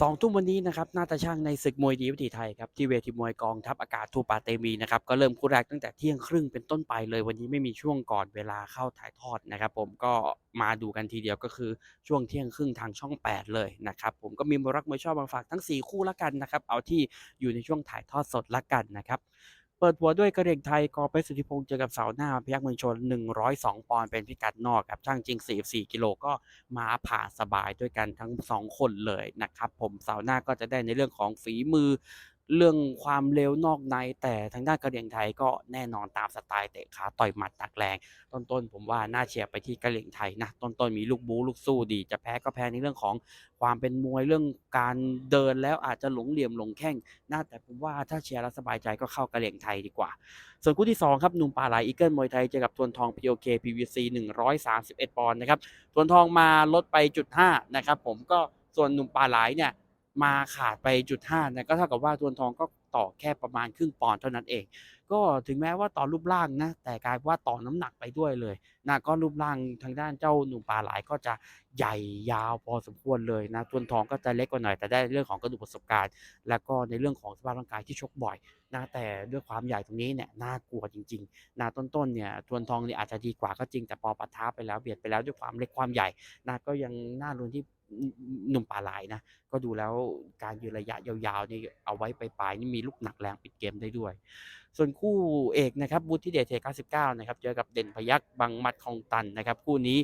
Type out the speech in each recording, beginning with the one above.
สองทุ่มวันนี้นะครับนาตาช่างในศึกมวยดีวิถีไทยครับที่เวทีมวยกองทัพอากาศทูปาเตมีนะครับก็เริ่มคู่แรกตั้งแต่เที่ยงครึ่งเป็นต้นไปเลยวันนี้ไม่มีช่วงก่อนเวลาเข้าถ่ายทอดนะครับ ผมก็มาดูกันทีเดียวก็คือช่วงเที่ยงครึ่งทางช่อง 8 เลยนะครับผมก็มีมรักมวยชอบมาฝากทั้ง 4 คู่ละกันนะครับเอาที่อยู่ในช่วงถ่ายทอดสดละกันนะครับ เปิดหัวด้วยกระเรียงไทยกอไปสุธิพงศ์เจอกับเสาหน้าพยักเมืองชน 102 ปอนด์เป็นพิกัดนอกครับช่างจริง 44 กิโลก็มาผ่าสบายด้วยกันทั้ง 2 คนเลยนะครับผมเสาหน้าก็จะได้ในเรื่องของฝีมือ เรื่องความเร็วนอกในแต่ทางด้านกระเดียงไทยก็แน่นอนตามสไตล์เตะขาต่อยหมัดตักแรง ต้นๆผมว่าน่าเชียร์ไปที่กระเหลี่ยงไทยนะต้นๆมีลูกบูลูกสู้ดี จะแพ้ก็แพ้ในเรื่องของความเป็นมวยเรื่องการเดินแล้วอาจจะหลงเหลี่ยมหลงแข้งน่าแต่ผมว่าถ้าเชียร์แล้วสบายใจก็เข้ากระเหลี่ยงไทยดีกว่า ส่วนคู่ที่2ครับนุ่มปาไหลอีเกิลมวยไทยเจอกับทวนทอง POK PVC 131ปอนด์นะครับทวนทองมาลดไปจุด5นะครับผมก็ส่วนหนุ่มปาไหลเนี่ย มาขาดไปจุด5นะก็เท่ากับว่าทวนทองก็ต่อแค่ประมาณครึ่งปอนด์เท่านั้นเอง ก็ถึงแม้ว่าต่อรูปร่างนะ แต่กลายว่าต่อน้ำหนักไปด้วยเลยนะก็รูปร่างทางด้านเจ้าหนุ่มปลาไหลก็จะใหญ่ยาวพอสมควรเลยนะทวนทองก็จะเล็กกว่าหน่อยแต่ได้เรื่องของกระดูกประสบการณ์ แล้วก็ในเรื่องของสภาพร่างกายที่ชกบ่อยนะแต่ด้วยความใหญ่ตรงนี้เนี่ยน่ากลัวจริงๆนะต้นๆเนี่ยทวนทองเนี่ยอาจจะดีกว่าก็จริงแต่พอปะทะไปแล้วเบียดไปแล้วด้วยความเล็กความใหญ่นะก็ยังน่าลุ้นที่ หนุ่มป่าไหลนะ ก็ดูแล้วการยืนระยะยาวๆนี่เอาไว้ไปปลายนี่มีลูกหนักแรงปิดเกมได้ด้วย ส่วนคู่เอกนะครับบุตที่เดชเท99นะครับเจอกับเด่นพยักบังมัดคองตันนะครับ คู่นี้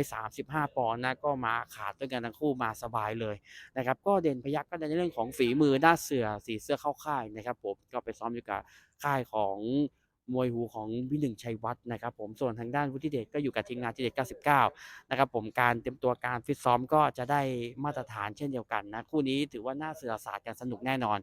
135ปอนด์นะก็มาขาดด้วยกันทั้งคู่มาสบายเลยนะครับ ก็เด่นพยักก็ในเรื่องของฝีมือหน้าเสือสีเสื้อเข้าค่ายนะครับผมก็ไปซ้อมอยู่กับค่ายของ มวยหูของพี่หนึ่งชัยวัฒน์นะครับผมส่วนทางด้านวุฒิเดชก็อยู่กับทีมงานทีเดช99 นะครับผมการเตรียมตัวการฟิตซ้อมก็จะได้มาตรฐานเช่นเดียวกันนะคู่นี้ถือว่าน่าเสือศาสตร์กันสนุกแน่นอน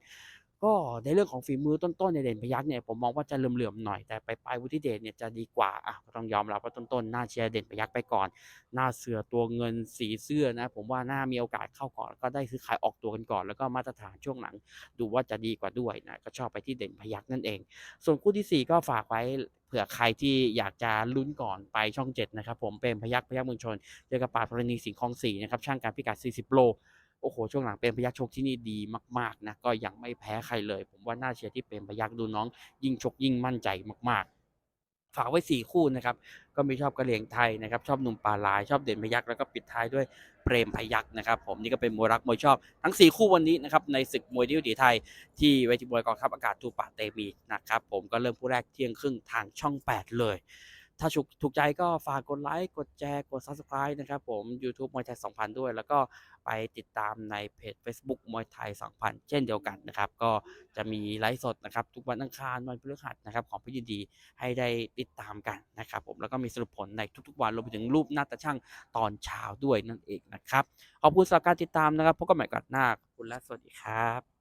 ก็ในเรื่องของฝีมือต้นๆในเด่นพยักเนี่ยผมมองว่าจะเหลื่อมๆหน่อยแต่ไปปลายวุฒิเดชเนี่ยจะดีกว่าอะก็ต้องยอมรับว่าต้นๆหน้าเชียร์เด่นพยักไปก่อน หน้าเสือตัวเงินสีเสื้อนะ ผมว่าน่ามีโอกาสเข้าก่อนก็ได้ซื้อขายออกตัวกันก่อน แล้วก็มาตรฐานช่วงหลัง ดูว่าจะดีกว่าด้วยนะก็ชอบไปที่เด่นพยักนั่นเอง ส่วนคู่ที่ 4 ก็ฝากไว้เผื่อใครที่อยากจะลุ้นก่อนไปช่อง 7 นะครับผมเป็นพยักพยักเมืองชนเจอกับปาธรณีสิงห์คลองสี่นะครับช่างการพิกัด40โล โอ้โห ช่วงหลังเป็นพยักชกที่นี่ดีมากๆนะ ก็ยังไม่แพ้ใครเลย ผมว่าน่าเชียร์ที่เป็นพยักดูน้อง ยิ่งชกยิ่งมั่นใจมาก ๆ ฝากไว้ 4 คู่นะครับ ก็มีชอบกระเหลียงไทยนะครับ ชอบหนุ่มป่าลาย ชอบเด่นพยักแล้วก็ปิดท้ายด้วยเปรมพยักนะครับ ผมนี่ก็เป็นมวยรักมวยชอบ ทั้ง 4 คู่วันนี้นะครับในศึกมวยดีวดีไทย ที่เวทีมวยกองทัพอากาศทูปะเตมีนะครับ ผมก็เริ่มคู่แรกเที่ยงครึ่งทางช่อง 8 เลย ถ้าถูกใจก็ฝากกดไลค์ กดแชร์กด Subscribe นะครับผม YouTube มวยไทย 2000 ด้วย แล้วก็ไปติดตามในเพจ Facebook มวยไทย 2000 เช่นเดียวกันนะครับ ก็จะมีไลฟ์สดนะครับ ทุกวันอังคารวันพฤหัสนะครับ ของพี่ยินดีให้ได้ติดตามกันนะครับผมแล้วก็มีสรุปผลในทุกๆวันรวมไปถึงรูปหน้าตาช่างตอนเช้าด้วยนั่นเองนะครับขอบคุณสำหรับการติดตามนะครับพบกันใหม่กันหน้าคุณและสวัสดีครับ